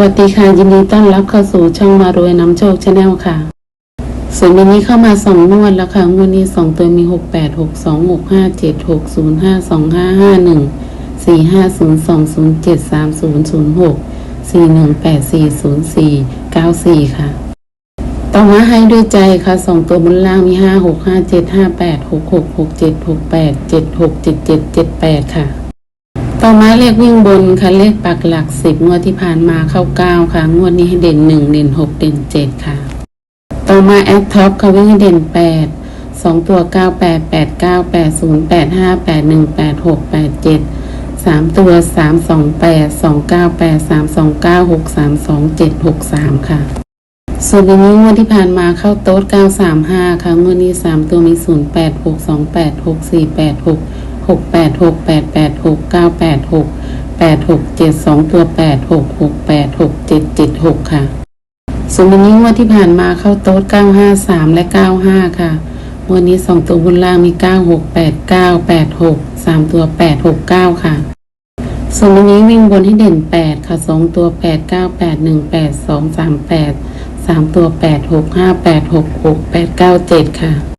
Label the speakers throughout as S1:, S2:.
S1: วัสดีค่ะ ยินดีต้อนรับเข้าสู่ช่องมารวยน้ำโชคชาแนลค่ะส่วนวันนี้เข้ามาสองนวดแล้วค่ะงวดนี้สองตัวมีหกแปดหกสองหกห้าเจ็ดหกศูนย์ห้าสองห้าห้าหนึ่งสี่ห้าศูนย์สองศูนย์เจ็ดสามศูนย์ศูนย์หกสี่หนึ่งแปดสี่ศูนย์สี่เก้าสี่ค่ะ ต่อมาให้ด้วยใจค่ะสองตัวบนล่างมีห้าหกห้าเจ็ดห้าแปดหกหกหกเจ็ดหกแปดเจ็ดหกเจ็ดเจ็ดเจ็ดแปดค่ะ ต่อมาเลขวิ่งบนค่ะเลขปักหลักสิบงวดที่ผ่านมาเข้าเก้าค่ะ งวดนี้ให้เด่นหนึ่งเด่นหกเด่นเจ็ดค่ะ ต่อมาแอดท็อปค่ะวิ่งให้เด่นแปดสองตัวเก้าแปดแปดเก้าแปดศูนย์แปดห้าแปดหนึ่งแปดหกแปดเจ็ดสามตัวสามสองแปดสองเก้าแปดสามสองเก้าหกสามสองเจ็ดหกสามค่ะ ส่วนอันนี้งวดที่ผ่านมาเข้าโต๊ด935ค่ะงวดนี้3ตัวมีศูนย์แปดหกสองแปดหกสี่แปดหก หกแปดหกแปดแปดหกเก้าแปดหกแปดหกเจ็ดสองตัวแปดหกหกแปดหกเจ็ดเจ็ดหกค่ะ ส่วนวันนี้งวดที่ผ่านมาเข้าโต๊ดเก้าห้าสามและเก้าห้าค่ะวันนี้สองตัวบนล่างมีเก้าหกแปดเก้าแปดหกสามตัวแปดหกเก้าค่ะส่วนวันนี้วิ่งบนที่เด่นแปดค่ะสองตัวแปดเก้าแปดหนึ่งแปดสองสามแปดสามตัวแปดหกห้าแปดหกหกแปดเก้าเจ็ดค่ะ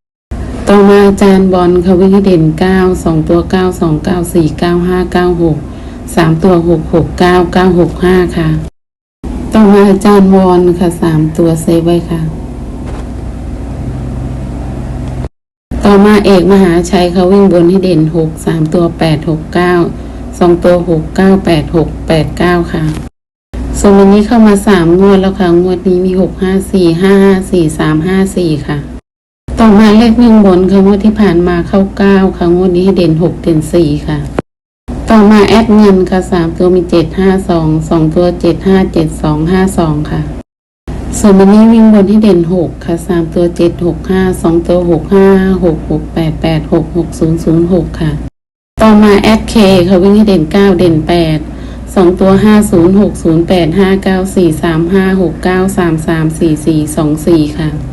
S1: ต่อมาอาจารย์บอลค่ะวิ่งให้เด่นเก้าสองตัวเก้าสองเก้าสี่เก้ามตัวหกหกเก้าเก้าหกห้าค่ะ ต่อมาอาจารย์วอนค่ะสามตัวเซฟไว้ค่ะ ต่อมาเอกมหาชัยเขาวิ่งบนให้เด่นหกสามตัวแปดหกเก้าสองตัวหกเก้าแปดหกแปดเก้าค่ะส่วนวันนี้เข้ามาสามงวดแล้วค่ะ งวดนี้มีหกห้าสี่ห้าห้าสี่สามห้าสี่ค่ะ ต่อมาเลขวิ่งบนค่ะงวดที่ผ่านมาเข้าเก้าค่ะงวดนี้ให้เด่นหกเด่นสี่ค่ะ ต่อมาแอดเงินค่ะสามตัวมีเจ็ดห้าสองสองตัวเจ็ดห้าเจ็ดสองห้าสองค่ะ ส่วนวันนี้วิ่งบนที่เด่นหกค่ะสามตัวเจ็ดหกห้าสองตัวหกห้าหกหกแปดแปดหกหกศูนย์ศูนย์หกค่ะ ต่อมาแอดเคค่ะวิ่งให้เด่นเก้าเด่นแปดสองตัวห้าศูนย์หกศูนย์แปดห้าเก้าสี่สามห้าหกเก้าสามสามสี่สี่สองสี่ค่ะ